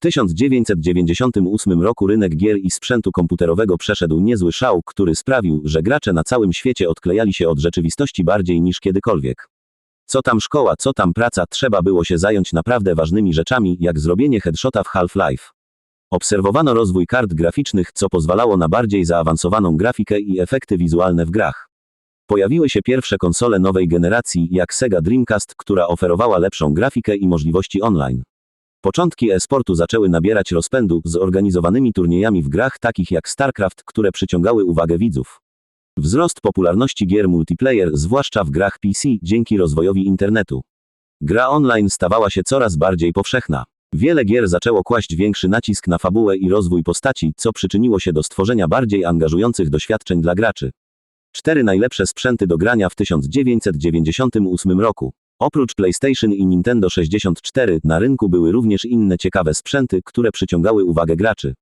W 1998 roku rynek gier i sprzętu komputerowego przeszedł niezły szał, który sprawił, że gracze na całym świecie odklejali się od rzeczywistości bardziej niż kiedykolwiek. Co tam szkoła, co tam praca, trzeba było się zająć naprawdę ważnymi rzeczami, jak zrobienie headshota w Half-Life. Obserwowano rozwój kart graficznych, co pozwalało na bardziej zaawansowaną grafikę i efekty wizualne w grach. Pojawiły się pierwsze konsole nowej generacji, jak Sega Dreamcast, która oferowała lepszą grafikę i możliwości online. Początki e-sportu zaczęły nabierać rozpędu z organizowanymi turniejami w grach takich jak StarCraft, które przyciągały uwagę widzów. Wzrost popularności gier multiplayer, zwłaszcza w grach PC, dzięki rozwojowi internetu. Gra online stawała się coraz bardziej powszechna. Wiele gier zaczęło kłaść większy nacisk na fabułę i rozwój postaci, co przyczyniło się do stworzenia bardziej angażujących doświadczeń dla graczy. Cztery najlepsze sprzęty do grania w 1998 roku. Oprócz PlayStation i Nintendo 64 na rynku były również inne ciekawe sprzęty, które przyciągały uwagę graczy.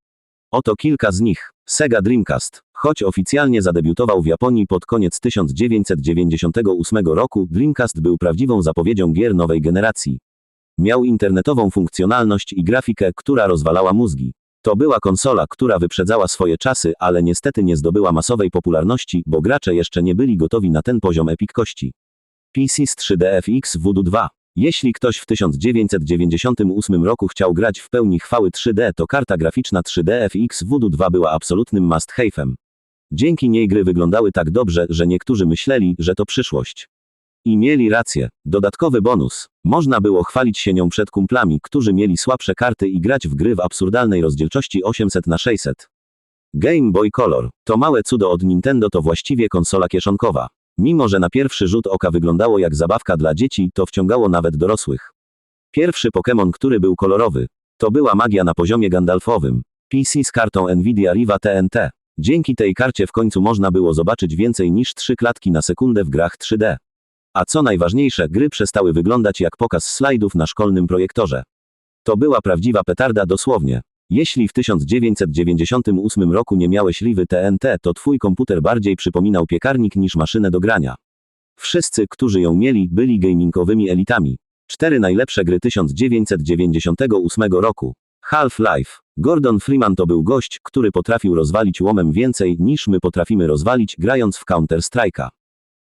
Oto kilka z nich. Sega Dreamcast. Choć oficjalnie zadebiutował w Japonii pod koniec 1998 roku, Dreamcast był prawdziwą zapowiedzią gier nowej generacji. Miał internetową funkcjonalność i grafikę, która rozwalała mózgi. To była konsola, która wyprzedzała swoje czasy, ale niestety nie zdobyła masowej popularności, bo gracze jeszcze nie byli gotowi na ten poziom epikkości. PC z 3DFX Voodoo 2. Jeśli ktoś w 1998 roku chciał grać w pełni chwały 3D, to karta graficzna 3DFX Voodoo 2 była absolutnym must-have'em. Dzięki niej gry wyglądały tak dobrze, że niektórzy myśleli, że to przyszłość. I mieli rację. Dodatkowy bonus. Można było chwalić się nią przed kumplami, którzy mieli słabsze karty i grać w gry w absurdalnej rozdzielczości 800 na 600. Game Boy Color. To małe cudo od Nintendo to właściwie konsola kieszonkowa. Mimo, że na pierwszy rzut oka wyglądało jak zabawka dla dzieci, to wciągało nawet dorosłych. Pierwszy Pokémon, który był kolorowy. To była magia na poziomie Gandalfowym. PC z kartą Nvidia Riva TNT. Dzięki tej karcie w końcu można było zobaczyć więcej niż 3 klatki na sekundę w grach 3D. A co najważniejsze, gry przestały wyglądać jak pokaz slajdów na szkolnym projektorze. To była prawdziwa petarda dosłownie. Jeśli w 1998 roku nie miałeś Rivy TNT, to twój komputer bardziej przypominał piekarnik niż maszynę do grania. Wszyscy, którzy ją mieli, byli gamingowymi elitami. Cztery najlepsze gry 1998 roku. Half-Life. Gordon Freeman to był gość, który potrafił rozwalić łomem więcej niż my potrafimy rozwalić grając w Counter-Strike'a.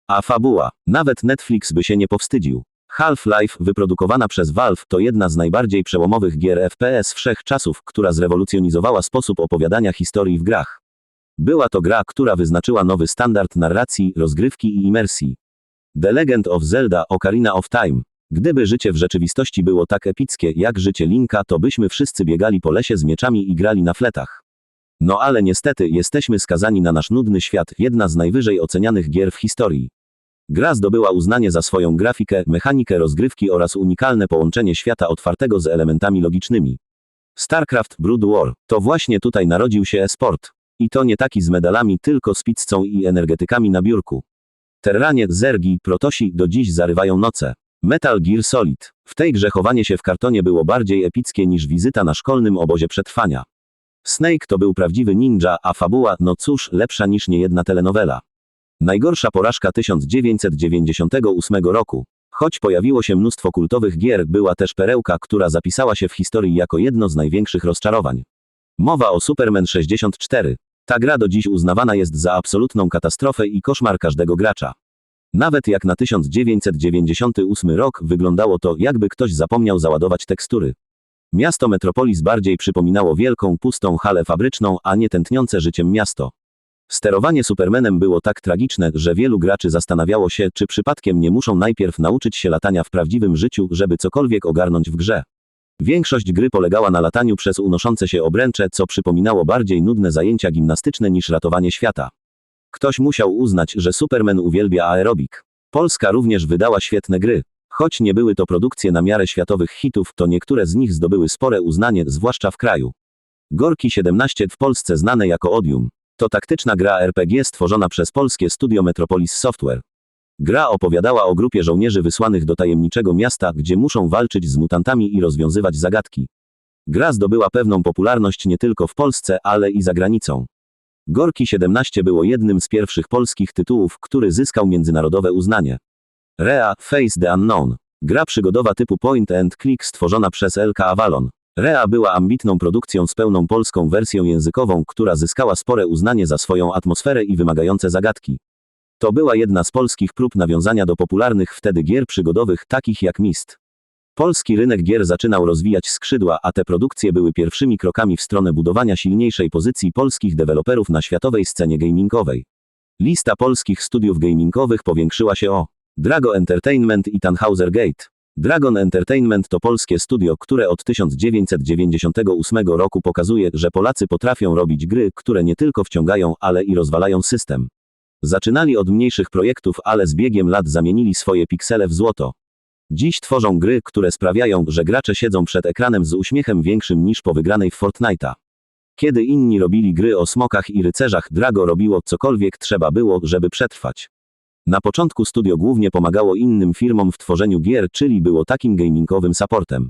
A fabuła. Nawet Netflix by się nie powstydził. Half-Life, wyprodukowana przez Valve, to jedna z najbardziej przełomowych gier FPS wszechczasów, która zrewolucjonizowała sposób opowiadania historii w grach. Była to gra, która wyznaczyła nowy standard narracji, rozgrywki i imersji. The Legend of Zelda Ocarina of Time. Gdyby życie w rzeczywistości było tak epickie jak życie Linka, to byśmy wszyscy biegali po lesie z mieczami i grali na fletach. No ale niestety jesteśmy skazani na nasz nudny świat, jedna z najwyżej ocenianych gier w historii. Gra zdobyła uznanie za swoją grafikę, mechanikę rozgrywki oraz unikalne połączenie świata otwartego z elementami logicznymi. StarCraft Brood War to właśnie tutaj narodził się e-sport. I to nie taki z medalami, tylko z pizzą i energetykami na biurku. Terranie, Zergi, Protosi do dziś zarywają noce. Metal Gear Solid. W tej grze chowanie się w kartonie było bardziej epickie niż wizyta na szkolnym obozie przetrwania. Snake to był prawdziwy ninja, a fabuła, no cóż, lepsza niż niejedna telenowela. Najgorsza porażka 1998 roku. Choć pojawiło się mnóstwo kultowych gier, była też perełka, która zapisała się w historii jako jedno z największych rozczarowań. Mowa o Superman 64. Ta gra do dziś uznawana jest za absolutną katastrofę i koszmar każdego gracza. Nawet jak na 1998 rok wyglądało to, jakby ktoś zapomniał załadować tekstury. Miasto Metropolis bardziej przypominało wielką, pustą halę fabryczną, a nie tętniące życiem miasto. Sterowanie Supermanem było tak tragiczne, że wielu graczy zastanawiało się, czy przypadkiem nie muszą najpierw nauczyć się latania w prawdziwym życiu, żeby cokolwiek ogarnąć w grze. Większość gry polegała na lataniu przez unoszące się obręcze, co przypominało bardziej nudne zajęcia gimnastyczne niż ratowanie świata. Ktoś musiał uznać, że Superman uwielbia aerobik. Polska również wydała świetne gry. Choć nie były to produkcje na miarę światowych hitów, to niektóre z nich zdobyły spore uznanie, zwłaszcza w kraju. Gorki 17 w Polsce znane jako Odium. To taktyczna gra RPG stworzona przez polskie studio Metropolis Software. Gra opowiadała o grupie żołnierzy wysłanych do tajemniczego miasta, gdzie muszą walczyć z mutantami i rozwiązywać zagadki. Gra zdobyła pewną popularność nie tylko w Polsce, ale i za granicą. Gorki 17 było jednym z pierwszych polskich tytułów, który zyskał międzynarodowe uznanie. Rea, Face the Unknown. Gra przygodowa typu point and click stworzona przez LK Avalon. Rea była ambitną produkcją z pełną polską wersją językową, która zyskała spore uznanie za swoją atmosferę i wymagające zagadki. To była jedna z polskich prób nawiązania do popularnych wtedy gier przygodowych takich jak Mist. Polski rynek gier zaczynał rozwijać skrzydła, a te produkcje były pierwszymi krokami w stronę budowania silniejszej pozycji polskich deweloperów na światowej scenie gamingowej. Lista polskich studiów gamingowych powiększyła się o Drago Entertainment i Tannhauser Gate. Dragon Entertainment to polskie studio, które od 1998 roku pokazuje, że Polacy potrafią robić gry, które nie tylko wciągają, ale i rozwalają system. Zaczynali od mniejszych projektów, ale z biegiem lat zamienili swoje piksele w złoto. Dziś tworzą gry, które sprawiają, że gracze siedzą przed ekranem z uśmiechem większym niż po wygranej w Fortnite'a. Kiedy inni robili gry o smokach i rycerzach, Drago robiło cokolwiek trzeba było, żeby przetrwać. Na początku studio głównie pomagało innym firmom w tworzeniu gier, czyli było takim gamingowym supportem.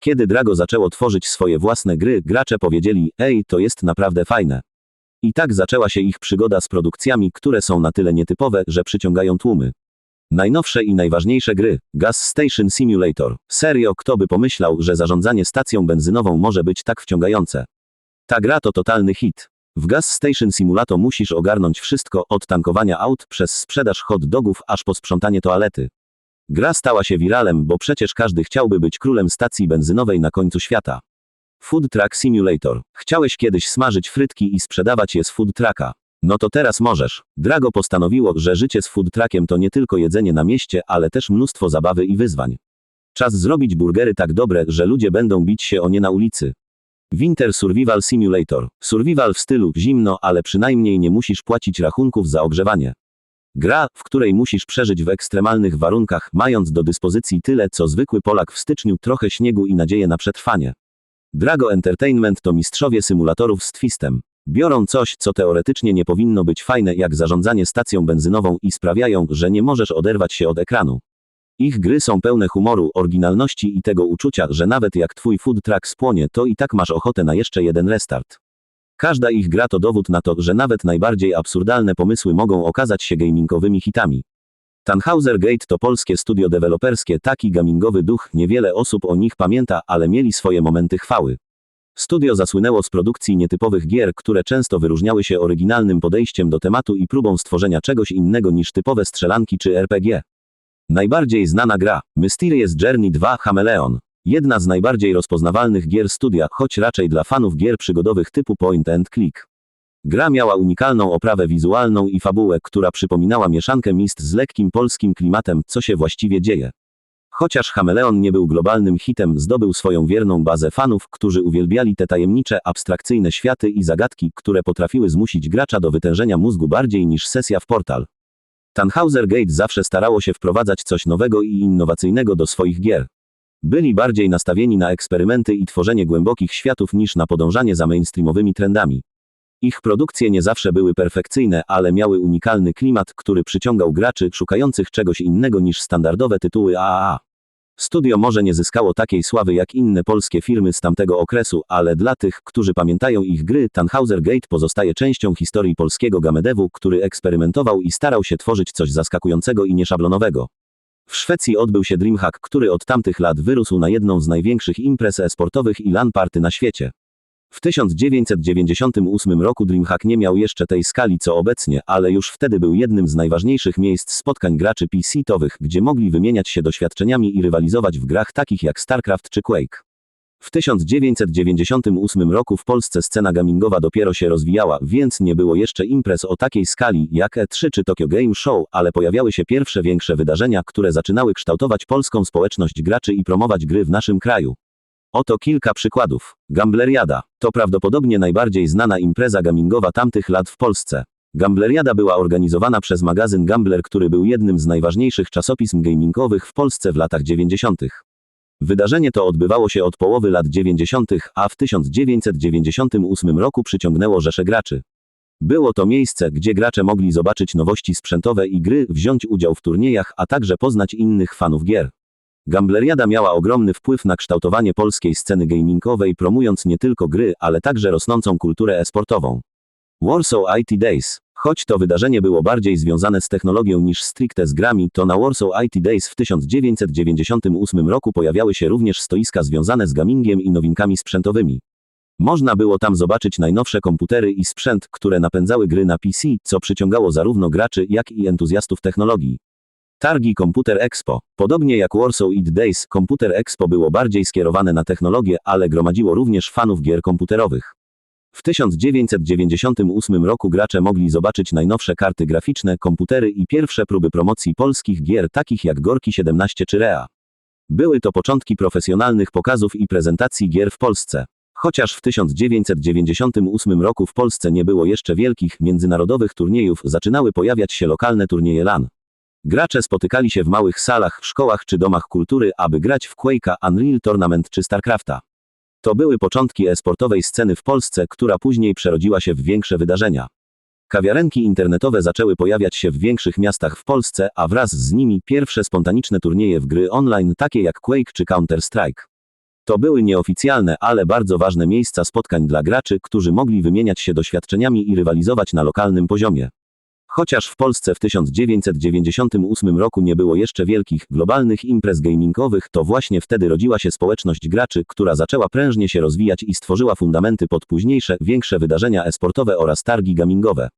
Kiedy Drago zaczęło tworzyć swoje własne gry, gracze powiedzieli: Ej, to jest naprawdę fajne. I tak zaczęła się ich przygoda z produkcjami, które są na tyle nietypowe, że przyciągają tłumy. Najnowsze i najważniejsze gry. Gas Station Simulator. Serio, kto by pomyślał, że zarządzanie stacją benzynową może być tak wciągające. Ta gra to totalny hit. W Gas Station Simulator musisz ogarnąć wszystko, od tankowania aut, przez sprzedaż hot dogów, aż po sprzątanie toalety. Gra stała się wiralem, bo przecież każdy chciałby być królem stacji benzynowej na końcu świata. Food Truck Simulator. Chciałeś kiedyś smażyć frytki i sprzedawać je z food trucka. No to teraz możesz. Drago postanowiło, że życie z food truckiem to nie tylko jedzenie na mieście, ale też mnóstwo zabawy i wyzwań. Czas zrobić burgery tak dobre, że ludzie będą bić się o nie na ulicy. Winter Survival Simulator. Survival w stylu zimno, ale przynajmniej nie musisz płacić rachunków za ogrzewanie. Gra, w której musisz przeżyć w ekstremalnych warunkach, mając do dyspozycji tyle, co zwykły Polak w styczniu, trochę śniegu i nadzieję na przetrwanie. Drago Entertainment to mistrzowie symulatorów z twistem. Biorą coś, co teoretycznie nie powinno być fajne, jak zarządzanie stacją benzynową i sprawiają, że nie możesz oderwać się od ekranu. Ich gry są pełne humoru, oryginalności i tego uczucia, że nawet jak twój food truck spłonie, to i tak masz ochotę na jeszcze jeden restart. Każda ich gra to dowód na to, że nawet najbardziej absurdalne pomysły mogą okazać się gamingowymi hitami. Tannhauser Gate to polskie studio deweloperskie, taki gamingowy duch, niewiele osób o nich pamięta, ale mieli swoje momenty chwały. Studio zasłynęło z produkcji nietypowych gier, które często wyróżniały się oryginalnym podejściem do tematu i próbą stworzenia czegoś innego niż typowe strzelanki czy RPG. Najbardziej znana gra Mysterious Journey 2 Chameleon. Jedna z najbardziej rozpoznawalnych gier studia, choć raczej dla fanów gier przygodowych typu point and click. Gra miała unikalną oprawę wizualną i fabułę, która przypominała mieszankę mist z lekkim polskim klimatem, co się właściwie dzieje. Chociaż Chameleon nie był globalnym hitem, zdobył swoją wierną bazę fanów, którzy uwielbiali te tajemnicze, abstrakcyjne światy i zagadki, które potrafiły zmusić gracza do wytężenia mózgu bardziej niż sesja w portal. Tannhauser Gate zawsze starało się wprowadzać coś nowego i innowacyjnego do swoich gier. Byli bardziej nastawieni na eksperymenty i tworzenie głębokich światów niż na podążanie za mainstreamowymi trendami. Ich produkcje nie zawsze były perfekcyjne, ale miały unikalny klimat, który przyciągał graczy szukających czegoś innego niż standardowe tytuły AAA. Studio może nie zyskało takiej sławy jak inne polskie firmy z tamtego okresu, ale dla tych, którzy pamiętają ich gry, Tannhauser Gate pozostaje częścią historii polskiego gamedevu, który eksperymentował i starał się tworzyć coś zaskakującego i nieszablonowego. W Szwecji odbył się Dreamhack, który od tamtych lat wyrósł na jedną z największych imprez e-sportowych i LAN party na świecie. W 1998 roku Dreamhack nie miał jeszcze tej skali co obecnie, ale już wtedy był jednym z najważniejszych miejsc spotkań graczy PC-towych, gdzie mogli wymieniać się doświadczeniami i rywalizować w grach takich jak StarCraft czy Quake. W 1998 roku w Polsce scena gamingowa dopiero się rozwijała, więc nie było jeszcze imprez o takiej skali jak E3 czy Tokyo Game Show, ale pojawiały się pierwsze większe wydarzenia, które zaczynały kształtować polską społeczność graczy i promować gry w naszym kraju. Oto kilka przykładów. Gambleriada to prawdopodobnie najbardziej znana impreza gamingowa tamtych lat w Polsce. Gambleriada była organizowana przez magazyn Gambler, który był jednym z najważniejszych czasopism gamingowych w Polsce w latach 90. Wydarzenie to odbywało się od połowy lat 90., a w 1998 roku przyciągnęło rzesze graczy. Było to miejsce, gdzie gracze mogli zobaczyć nowości sprzętowe i gry, wziąć udział w turniejach, a także poznać innych fanów gier. Gambleriada miała ogromny wpływ na kształtowanie polskiej sceny gamingowej, promując nie tylko gry, ale także rosnącą kulturę e-sportową. Warsaw IT Days. Choć to wydarzenie było bardziej związane z technologią niż stricte z grami, to na Warsaw IT Days w 1998 roku pojawiały się również stoiska związane z gamingiem i nowinkami sprzętowymi. Można było tam zobaczyć najnowsze komputery i sprzęt, które napędzały gry na PC, co przyciągało zarówno graczy, jak i entuzjastów technologii. Targi Komputer Expo. Podobnie jak Warsaw It Days, Komputer Expo było bardziej skierowane na technologię, ale gromadziło również fanów gier komputerowych. W 1998 roku gracze mogli zobaczyć najnowsze karty graficzne, komputery i pierwsze próby promocji polskich gier takich jak Gorki 17 czy Rea. Były to początki profesjonalnych pokazów i prezentacji gier w Polsce. Chociaż w 1998 roku w Polsce nie było jeszcze wielkich, międzynarodowych turniejów, zaczynały pojawiać się lokalne turnieje LAN. Gracze spotykali się w małych salach, szkołach czy domach kultury, aby grać w Quake'a, Unreal Tournament czy StarCrafta. To były początki e-sportowej sceny w Polsce, która później przerodziła się w większe wydarzenia. Kawiarenki internetowe zaczęły pojawiać się w większych miastach w Polsce, a wraz z nimi pierwsze spontaniczne turnieje w gry online takie jak Quake czy Counter-Strike. To były nieoficjalne, ale bardzo ważne miejsca spotkań dla graczy, którzy mogli wymieniać się doświadczeniami i rywalizować na lokalnym poziomie. Chociaż w Polsce w 1998 roku nie było jeszcze wielkich, globalnych imprez gamingowych, to właśnie wtedy rodziła się społeczność graczy, która zaczęła prężnie się rozwijać i stworzyła fundamenty pod późniejsze, większe wydarzenia e-sportowe oraz targi gamingowe.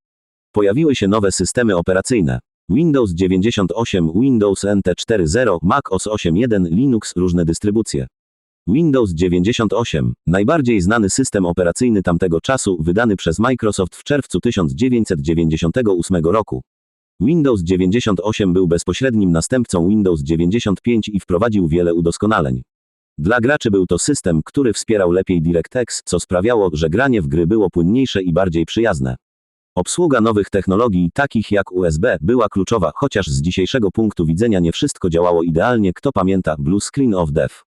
Pojawiły się nowe systemy operacyjne. Windows 98, Windows NT 4.0, Mac OS 8.1, Linux, różne dystrybucje. Windows 98, najbardziej znany system operacyjny tamtego czasu, wydany przez Microsoft w czerwcu 1998 roku. Windows 98 był bezpośrednim następcą Windows 95 i wprowadził wiele udoskonaleń. Dla graczy był to system, który wspierał lepiej DirectX, co sprawiało, że granie w gry było płynniejsze i bardziej przyjazne. Obsługa nowych technologii, takich jak USB, była kluczowa, chociaż z dzisiejszego punktu widzenia nie wszystko działało idealnie, kto pamięta Blue Screen of Death.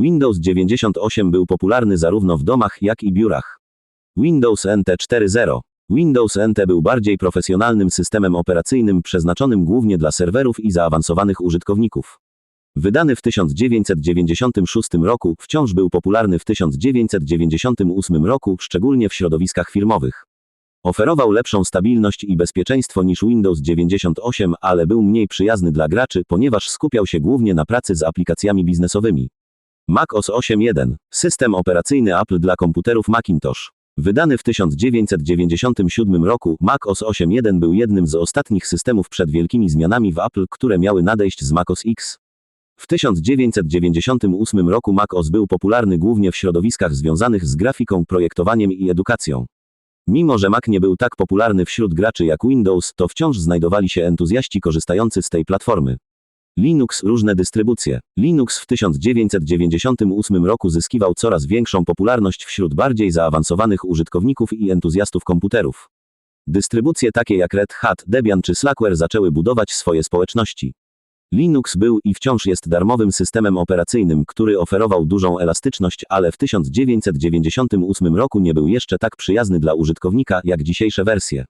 Windows 98 był popularny zarówno w domach, jak i biurach. Windows NT 4.0 Windows NT był bardziej profesjonalnym systemem operacyjnym przeznaczonym głównie dla serwerów i zaawansowanych użytkowników. Wydany w 1996 roku, wciąż był popularny w 1998 roku, szczególnie w środowiskach firmowych. Oferował lepszą stabilność i bezpieczeństwo niż Windows 98, ale był mniej przyjazny dla graczy, ponieważ skupiał się głównie na pracy z aplikacjami biznesowymi. Mac OS 8.1 System operacyjny Apple dla komputerów Macintosh. Wydany w 1997 roku, Mac OS 8.1 był jednym z ostatnich systemów przed wielkimi zmianami w Apple, które miały nadejść z Mac OS X. W 1998 roku Mac OS był popularny głównie w środowiskach związanych z grafiką, projektowaniem i edukacją. Mimo, że Mac nie był tak popularny wśród graczy jak Windows, to wciąż znajdowali się entuzjaści korzystający z tej platformy. Linux różne dystrybucje. Linux w 1998 roku zyskiwał coraz większą popularność wśród bardziej zaawansowanych użytkowników i entuzjastów komputerów. Dystrybucje takie jak Red Hat, Debian czy Slackware zaczęły budować swoje społeczności. Linux był i wciąż jest darmowym systemem operacyjnym, który oferował dużą elastyczność, ale w 1998 roku nie był jeszcze tak przyjazny dla użytkownika jak dzisiejsze wersje.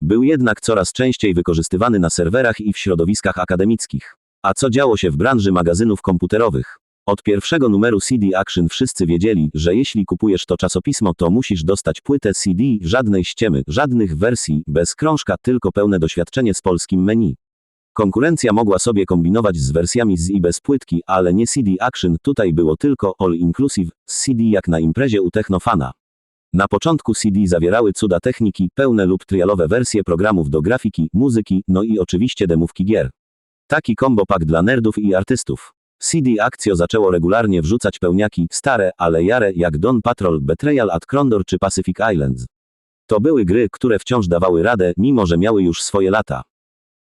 Był jednak coraz częściej wykorzystywany na serwerach i w środowiskach akademickich. A co działo się w branży magazynów komputerowych? Od pierwszego numeru CD Action wszyscy wiedzieli, że jeśli kupujesz to czasopismo, to musisz dostać płytę CD, żadnej ściemy, żadnych wersji, bez krążka, tylko pełne doświadczenie z polskim menu. Konkurencja mogła sobie kombinować z wersjami z i bez płytki, ale nie CD Action, tutaj było tylko All Inclusive, z CD jak na imprezie u Technofana. Na początku CD zawierały cuda techniki, pełne lub trialowe wersje programów do grafiki, muzyki, no i oczywiście demówki gier. Taki combo pack dla nerdów i artystów. CD Actio zaczęło regularnie wrzucać pełniaki, stare, ale jare, jak Don Patrol, Betrayal at Krondor czy Pacific Islands. To były gry, które wciąż dawały radę, mimo że miały już swoje lata.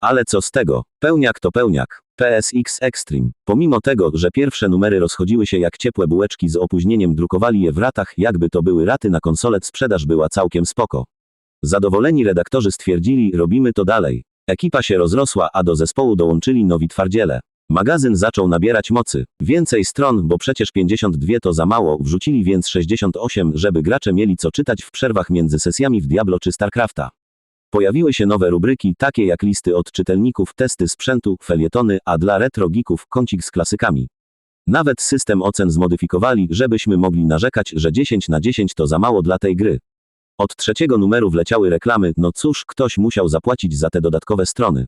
Ale co z tego? Pełniak to pełniak. PSX Extreme. Pomimo tego, że pierwsze numery rozchodziły się jak ciepłe bułeczki z opóźnieniem drukowali je w ratach, jakby to były raty na konsolę, sprzedaż była całkiem spoko. Zadowoleni redaktorzy stwierdzili, robimy to dalej. Ekipa się rozrosła, a do zespołu dołączyli nowi twardziele. Magazyn zaczął nabierać mocy. Więcej stron, bo przecież 52 to za mało, wrzucili więc 68, żeby gracze mieli co czytać w przerwach między sesjami w Diablo czy StarCrafta. Pojawiły się nowe rubryki, takie jak listy od czytelników, testy sprzętu, felietony, a dla retro geeków kącik z klasykami. Nawet system ocen zmodyfikowali, żebyśmy mogli narzekać, że 10 na 10 to za mało dla tej gry. Od trzeciego numeru wleciały reklamy, no cóż, ktoś musiał zapłacić za te dodatkowe strony.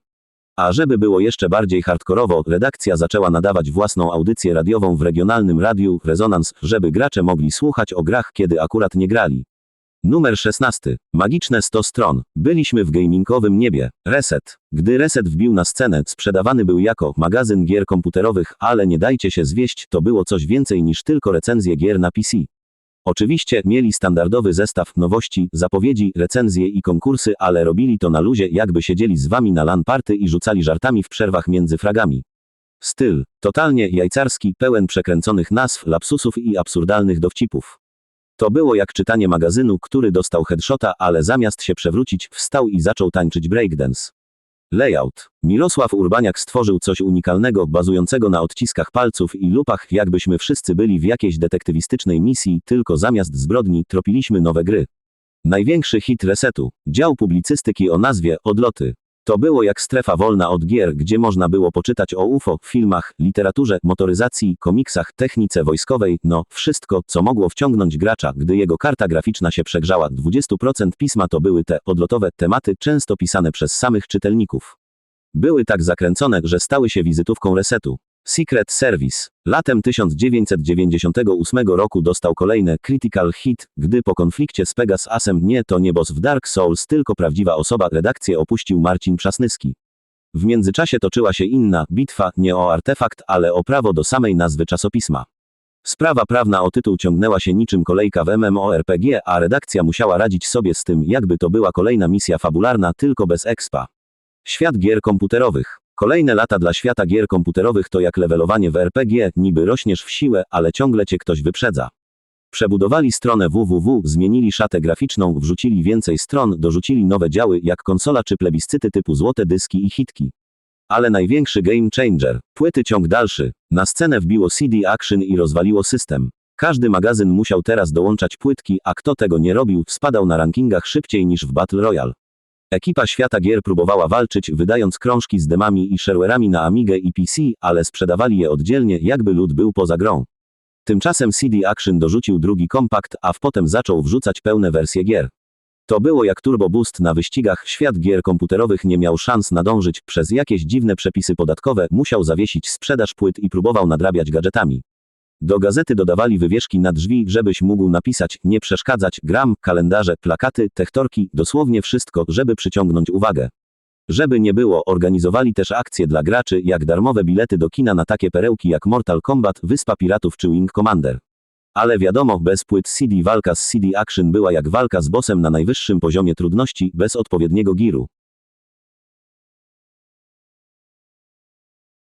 A żeby było jeszcze bardziej hardkorowo, redakcja zaczęła nadawać własną audycję radiową w regionalnym radiu Rezonans, żeby gracze mogli słuchać o grach, kiedy akurat nie grali. Numer 16. Magiczne 100 stron. Byliśmy w gamingowym niebie. Reset. Gdy Reset wbił na scenę, sprzedawany był jako magazyn gier komputerowych, ale nie dajcie się zwieść, to było coś więcej niż tylko recenzje gier na PC. Oczywiście mieli standardowy zestaw nowości, zapowiedzi, recenzje i konkursy, ale robili to na luzie, jakby siedzieli z wami na LAN party i rzucali żartami w przerwach między fragami. Styl. Totalnie jajcarski, pełen przekręconych nazw, lapsusów i absurdalnych dowcipów. To było jak czytanie magazynu, który dostał headshota, ale zamiast się przewrócić, wstał i zaczął tańczyć breakdance. Layout. Mirosław Urbaniak stworzył coś unikalnego, bazującego na odciskach palców i lupach, jakbyśmy wszyscy byli w jakiejś detektywistycznej misji, tylko zamiast zbrodni tropiliśmy nowe gry. Największy hit resetu. Dział publicystyki o nazwie Odloty. To było jak strefa wolna od gier, gdzie można było poczytać o UFO, filmach, literaturze, motoryzacji, komiksach, technice wojskowej, no, wszystko, co mogło wciągnąć gracza, gdy jego karta graficzna się przegrzała. 20% pisma to były te odlotowe tematy, często pisane przez samych czytelników. Były tak zakręcone, że stały się wizytówką resetu. Secret Service. Latem 1998 roku dostał kolejne Critical Hit, gdy po konflikcie z Pegasasem nie to nie boss w Dark Souls, tylko prawdziwa osoba redakcję opuścił Marcin Przasnyski. W międzyczasie toczyła się inna bitwa, nie o artefakt, ale o prawo do samej nazwy czasopisma. Sprawa prawna o tytuł ciągnęła się niczym kolejka w MMORPG, a redakcja musiała radzić sobie z tym, jakby to była kolejna misja fabularna, tylko bez expa. Świat gier komputerowych. Kolejne lata dla świata gier komputerowych to jak levelowanie w RPG, niby rośniesz w siłę, ale ciągle cię ktoś wyprzedza. Przebudowali stronę www, zmienili szatę graficzną, wrzucili więcej stron, dorzucili nowe działy, jak konsola czy plebiscyty typu złote dyski i hitki. Ale największy game changer, płyty ciąg dalszy. Na scenę wbiło CD Action i rozwaliło system. Każdy magazyn musiał teraz dołączać płytki, a kto tego nie robił, spadał na rankingach szybciej niż w Battle Royale. Ekipa świata gier próbowała walczyć, wydając krążki z demami i shareware'ami na Amigę i PC, ale sprzedawali je oddzielnie, jakby lud był poza grą. Tymczasem CD Action dorzucił drugi kompakt, a potem zaczął wrzucać pełne wersje gier. To było jak Turbo Boost na wyścigach, świat gier komputerowych nie miał szans nadążyć, przez jakieś dziwne przepisy podatkowe musiał zawiesić sprzedaż płyt i próbował nadrabiać gadżetami. Do gazety dodawali wywieszki na drzwi, żebyś mógł napisać, nie przeszkadzać, gram, kalendarze, plakaty, techtorki, dosłownie wszystko, żeby przyciągnąć uwagę. Żeby nie było, organizowali też akcje dla graczy, jak darmowe bilety do kina na takie perełki jak Mortal Kombat, Wyspa Piratów czy Wing Commander. Ale wiadomo, bez płyt CD walka z CD Action była jak walka z bossem na najwyższym poziomie trudności, bez odpowiedniego giru.